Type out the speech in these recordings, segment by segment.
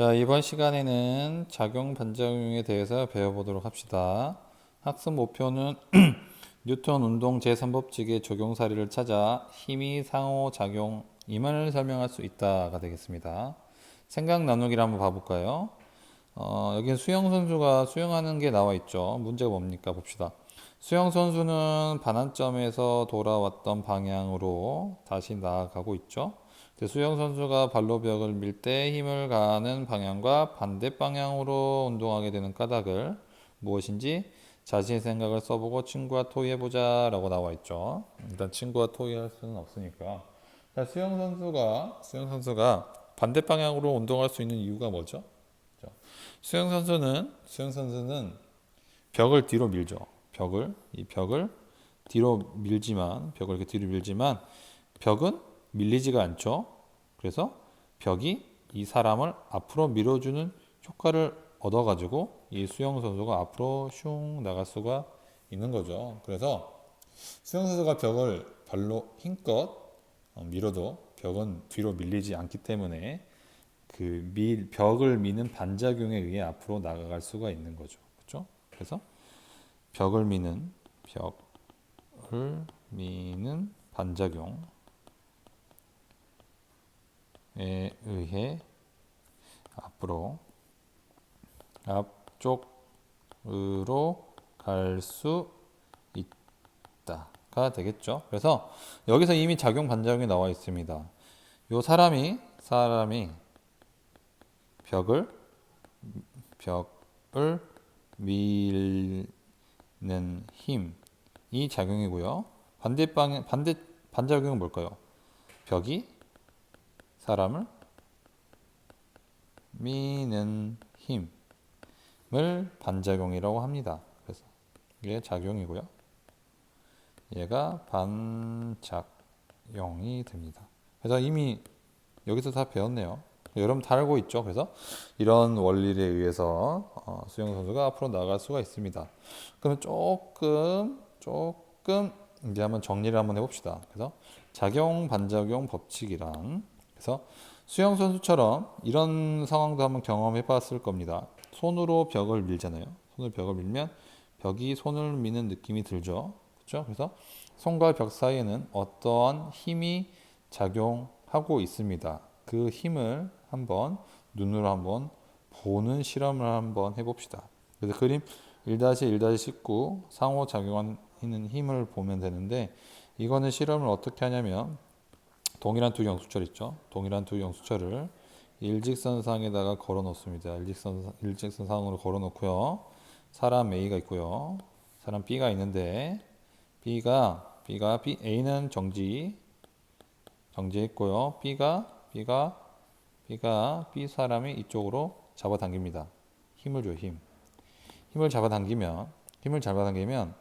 자, 이번 시간에는 작용 반작용에 대해서 배워보도록 합시다. 학습 목표는 뉴턴 운동 제3법칙의 적용 사례를 찾아 힘이 상호작용 임을 설명할 수 있다가 되겠습니다. 생각 나누기를 한번 봐볼까요? 어, 여기 수영 선수가 수영하는 게 나와 있죠. 문제가 뭡니까? 봅시다. 수영 선수는 반환점에서 돌아왔던 방향으로 다시 나아가고 있죠. 수영 선수가 발로 벽을 밀 때 힘을 가하는 방향과 반대 방향으로 운동하게 되는 까닭을 무엇인지 자신의 생각을 써보고 친구와 토의해보자 라고 나와 있죠. 일단 친구와 토의할 수는 없으니까. 자, 수영 선수가, 수영 선수가 반대 방향으로 운동할 수 있는 이유가 뭐죠? 자, 수영 선수는, 수영 선수는 벽을 뒤로 밀죠. 벽을, 이 벽을 뒤로 밀지만, 벽을 이렇게 뒤로 밀지만, 벽은 밀리지가 않죠. 그래서 벽이 이 사람을 앞으로 밀어주는 효과를 얻어가지고 이 수영 선수가 앞으로 슝 나갈 수가 있는 거죠. 그래서 수영 선수가 벽을 발로 힘껏 어, 밀어도 벽은 뒤로 밀리지 않기 때문에 그 밀, 벽을 미는 반작용에 의해 앞으로 나아갈 수가 있는 거죠. 그렇죠? 그래서 벽을 미는 벽을 미는 반작용 에 의해 앞으로 앞쪽으로 갈 수 있다가 되겠죠. 그래서 여기서 이미 작용 반작용이 나와 있습니다. 요 사람이 사람이 벽을 벽을 밀는 힘이 작용이고요. 반대 방향 반대 반작용은 뭘까요? 벽이 사람을 미는 힘을 반작용이라고 합니다. 그래서 이게 작용이고요. 얘가 반작용이 됩니다. 그래서 이미 여기서 다 배웠네요. 여러분 다 알고 있죠. 그래서 이런 원리에 의해서 어, 수영 선수가 앞으로 나갈 수가 있습니다. 그러면 조금 조금 이제 한번 정리를 한번 해봅시다. 그래서 작용 반작용 법칙이란 그래서 수영 선수처럼 이런 상황도 한번 경험해 봤을 겁니다. 손으로 벽을 밀잖아요. 손으로 벽을 밀면 벽이 손을 미는 느낌이 들죠. 그렇죠? 그래서 손과 벽 사이에는 어떠한 힘이 작용하고 있습니다. 그 힘을 한번 눈으로 한번 보는 실험을 한번 해봅시다. 그래서 그림 1-1-19 상호작용하는 힘을 보면 되는데 이거는 실험을 어떻게 하냐면 동일한 두 영수철 있죠. 동일한 두 영수철을 일직선상에다가 걸어 놓습니다. 일직선 일직선상으로 걸어 놓고요. 사람 A가 있고요. 사람 B가 있는데 B가 B가 B A는 정지 정지해 있고요. B가 B가 B가 B 사람이 이쪽으로 잡아당깁니다. 힘을 줘 힘. 힘을 잡아당기면 힘을 잡아당기면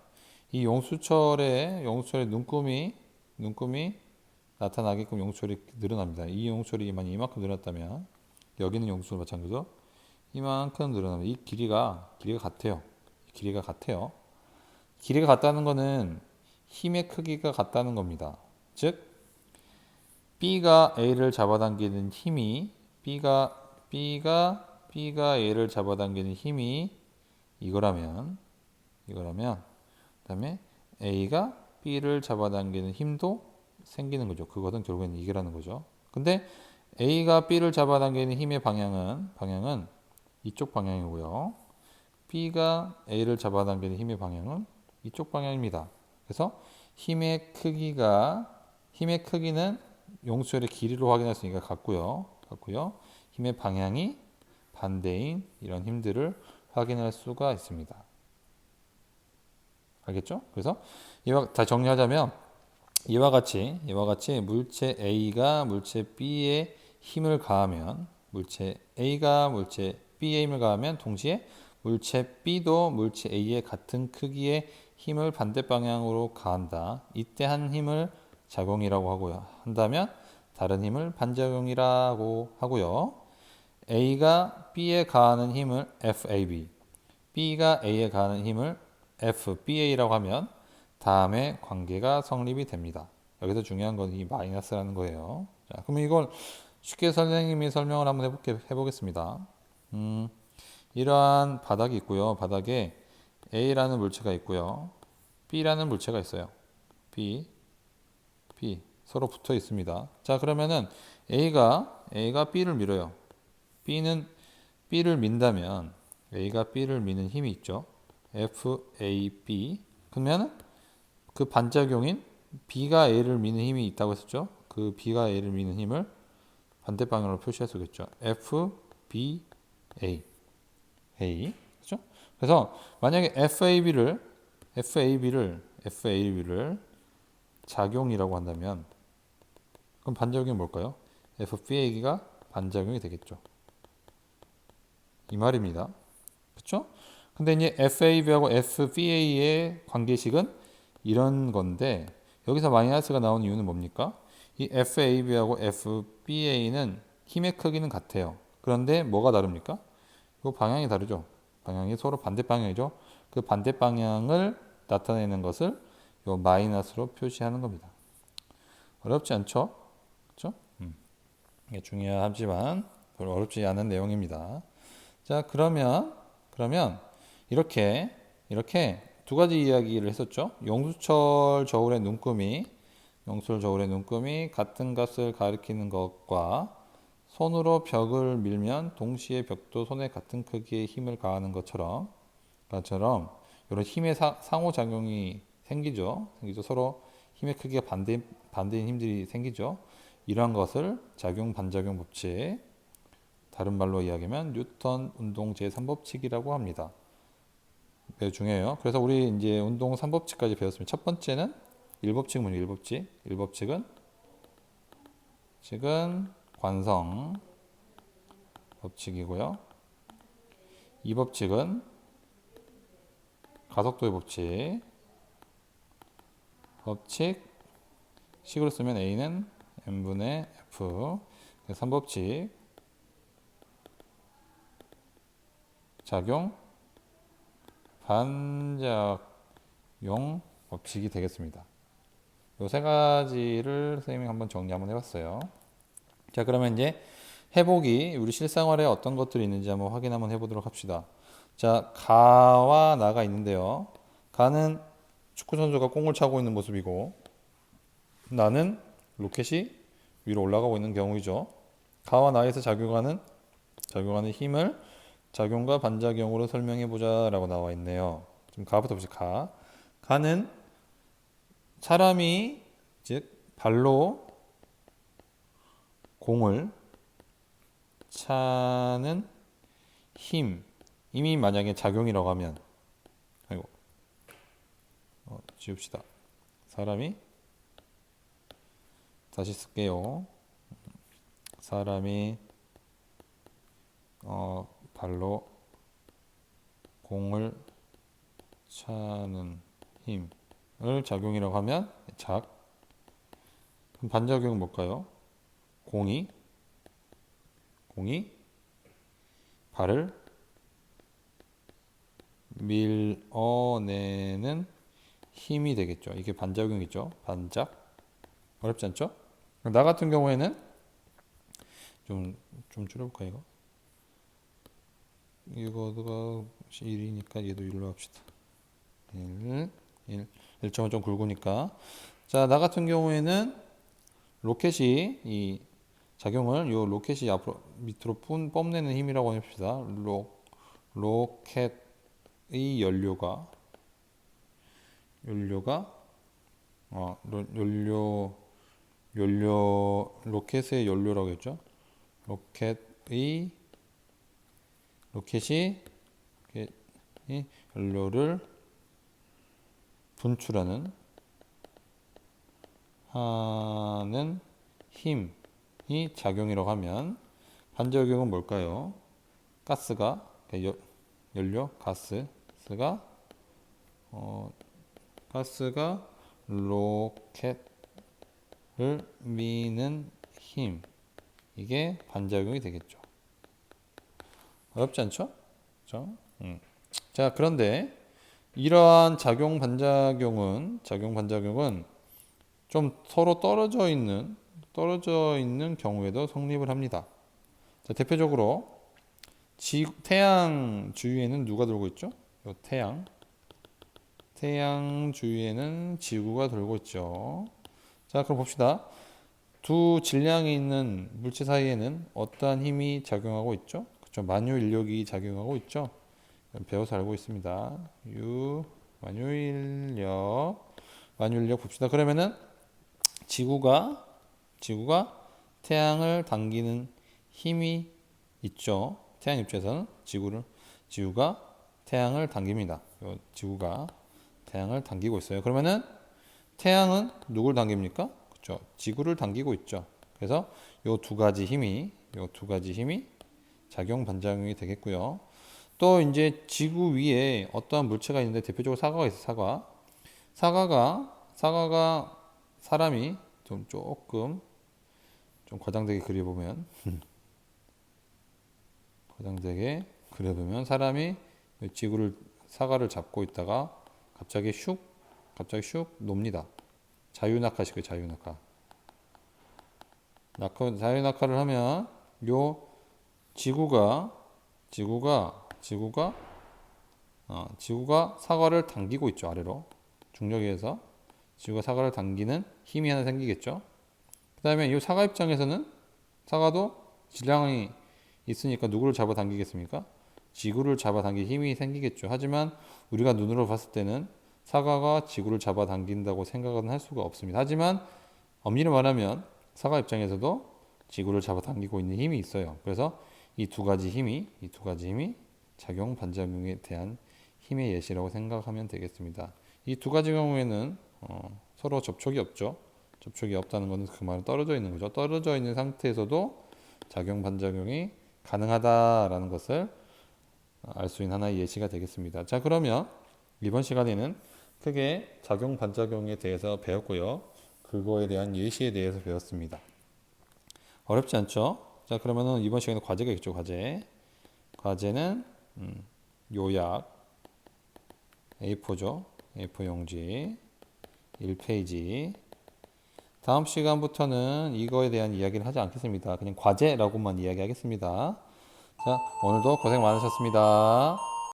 이 용수철의 용수철의 눈금이 눈금이 나타나게끔 용수철이 늘어납니다. 이 용수철이 만약 이만큼 늘었다면 여기는 용수철 마찬가지로 이만큼 늘어나면 이 길이가 길이가 같아요. 길이가 같아요. 길이가 같다는 것은 힘의 크기가 같다는 겁니다. 즉 B가 A를 잡아당기는 힘이 B가 B가 B가 A를 잡아당기는 힘이 이거라면 이거라면 그다음에 A가 B를 잡아당기는 힘도 생기는 거죠. 그것은 결국에는 이게라는 거죠. 근데 A가 B를 잡아당기는 힘의 방향은 방향은 이쪽 방향이고요. B가 A를 잡아당기는 힘의 방향은 이쪽 방향입니다. 그래서 힘의 크기가 힘의 크기는 용수열의 길이로 확인할 수 있으니까 같고요. 같고요. 힘의 방향이 반대인 이런 힘들을 확인할 수가 있습니다. 알겠죠? 그래서 이와 다 정리하자면 이와 같이 이와 같이 물체 A가 물체 B에 힘을 가하면 물체 A가 물체 B에 힘을 가하면 동시에 물체 B도 물체 A의 같은 크기의 힘을 반대 방향으로 가한다. 이때 한 힘을 작용이라고 하고요. 한다면 다른 힘을 반작용이라고 하고요. A가 B에 가하는 힘을 FAB, B가 A에 가하는 힘을 FBA라고 하면 다음에 관계가 성립이 됩니다. 여기서 중요한 건 이 마이너스라는 거예요. 자, 그러면 이걸 쉽게 선생님이 설명을 한번 해볼게, 해보겠습니다. 음, 이러한 바닥이 있고요. 바닥에 A라는 물체가 있고요. B라는 물체가 있어요. B, B 서로 붙어 있습니다. 자 그러면은 A가 A가 B를 밀어요. B는 B를 민다면 A가 B를 미는 힘이 있죠. F, A, B. 그러면 그 반작용인 B가 A를 미는 힘이 있다고 했었죠. 그 B가 A를 미는 힘을 반대 방향으로 있겠죠. F, B, A. A. 그렇죠? 그래서 만약에 FAB를 FAB를 FAB를 작용이라고 한다면 그럼 반작용이 뭘까요? FBA가 반작용이 되겠죠. 이 말입니다. 그렇죠? 근데 이제 FAB하고 FBA의 관계식은 이런 건데 여기서 마이너스가 나온 이유는 뭡니까? 이 FAB하고 FBA는 힘의 크기는 같아요. 그런데 뭐가 다릅니까? 이 방향이 다르죠. 방향이 서로 반대 방향이죠. 그 반대 방향을 나타내는 것을 요 마이너스로 표시하는 겁니다. 어렵지 않죠? 그렇죠? 음. 이게 중요하지만 별로 어렵지 않은 내용입니다. 자, 그러면 그러면 이렇게 이렇게 두 가지 이야기를 했었죠. 용수철 저울의 눈금이 용수철 저울의 눈금이 같은 값을 가리키는 것과 손으로 벽을 밀면 동시에 벽도 손에 같은 크기의 힘을 가하는 것처럼 것처럼 이런 힘의 사, 상호작용이 생기죠. 생기죠. 서로 힘의 크기가 반대 반대인 힘들이 생기죠. 이러한 것을 작용 반작용 법칙 다른 말로 이야기하면 뉴턴 운동 제3법칙이라고 합니다. 매우 중요해요. 그래서 우리 이제 운동 3법칙까지 배웠습니다. 첫 번째는 1법칙 뭐냐 1법칙. 1법칙은 지금 관성 법칙이고요. 2법칙은 가속도의 법칙. 법칙 식으로 쓰면 A는 n분의 F. 3법칙 작용 반작용 법칙이 되겠습니다. 이세 가지를 선생님이 한번 정리 한번 해봤어요. 자, 그러면 이제 회복이 우리 실생활에 어떤 것들이 있는지 한번 확인 한번 해보도록 합시다. 자, 가와 나가 있는데요. 가는 축구 선수가 공을 차고 있는 모습이고, 나는 로켓이 위로 올라가고 있는 경우이죠. 가와 나에서 작용하는 작용하는 힘을 작용과 반작용으로 설명해 보자라고 나와 있네요. 지금 가부터 보시 가. 가는 사람이 즉 발로 공을 차는 힘 이미 만약에 작용이라고 하면 아이고 어, 지웁시다. 사람이 다시 쓸게요. 사람이 어, 발로 공을 차는 힘을 작용이라고 하면 작. 그럼 반작용은 뭘까요? 공이 공이 발을 밀어내는 힘이 되겠죠. 이게 반작용이죠. 반작. 어렵지 않죠? 나 같은 경우에는 좀, 좀 줄여볼까, 이거? 이거가 1이니까 얘도 1로 합시다. 1, 1. 1점은 좀 굵으니까. 자, 나 같은 경우에는 로켓이 이 작용을 요 로켓이 앞으로 밑으로 뿜, 뽐내는 힘이라고 합시다. 로, 로켓의 연료가 연료가 어, 연료 연료 로켓의 연료라고 했죠. 로켓의 로켓이 연료를 분출하는 하는 힘이 작용이라고 하면 반작용은 뭘까요? 가스가 연료 가스가 어, 가스가 로켓을 미는 힘 이게 반작용이 되겠죠. 어렵지 않죠? 그렇죠? 음. 자 그런데 이러한 작용 반작용은 작용 반작용은 좀 서로 떨어져 있는 떨어져 있는 경우에도 성립을 합니다. 자, 대표적으로 지, 태양 주위에는 누가 돌고 있죠? 요 태양. 태양 주위에는 지구가 돌고 있죠. 자, 그럼 봅시다. 두 질량이 있는 물체 사이에는 어떠한 힘이 작용하고 있죠? 그렇죠. 만유 인력이 작용하고 있죠. 배워서 알고 있습니다. U 만유 인력 만유 인력 봅시다. 그러면은 지구가 지구가 태양을 당기는 힘이 있죠. 태양 입장에서는 지구를 지구가 태양을 당깁니다. 요 지구가 태양을 당기고 있어요. 그러면은 태양은 누굴 당깁니까? 그렇죠. 지구를 당기고 있죠. 그래서 요 두 가지 힘이 요 두 가지 힘이 작용 반작용이 되겠고요. 또 이제 지구 위에 어떠한 물체가 있는데 대표적으로 사과가 있어 사과. 사과가 사과가 사람이 좀 조금 좀 과장되게 그려보면 과장되게 그려보면 사람이 지구를 사과를 잡고 있다가 갑자기 슉 갑자기 슉 놉니다. 자유낙하시고 자유낙하. 낙하 자유낙하를 하면 요 지구가 지구가 지구가 어, 지구가 사과를 당기고 있죠 아래로 중력에 의해서 지구가 사과를 당기는 힘이 하나 생기겠죠. 그 다음에 이 사과 입장에서는 사과도 질량이 있으니까 누구를 잡아당기겠습니까? 지구를 잡아당길 힘이 생기겠죠. 하지만 우리가 눈으로 봤을 때는 사과가 지구를 잡아당긴다고 생각은 할 수가 없습니다. 하지만 엄밀히 말하면 사과 입장에서도 지구를 잡아당기고 있는 힘이 있어요. 그래서 이 두 가지 힘이 이 두 가지 힘이 작용 반작용에 대한 힘의 예시라고 생각하면 되겠습니다. 이 두 가지 경우에는 어, 서로 접촉이 없죠. 접촉이 없다는 것은 그 말은 떨어져 있는 거죠. 떨어져 있는 상태에서도 작용 반작용이 가능하다라는 것을 알 수 있는 하나의 예시가 되겠습니다. 자, 그러면 이번 시간에는 크게 작용 반작용에 대해서 배웠고요. 그거에 대한 예시에 대해서 배웠습니다. 어렵지 않죠? 자, 그러면은 이번 시간에 과제가 있죠, 과제. 과제는 음, 요약 A4죠. A4 용지 1페이지. 다음 시간부터는 이거에 대한 이야기를 하지 않겠습니다. 그냥 과제라고만 이야기하겠습니다. 자, 오늘도 고생 많으셨습니다.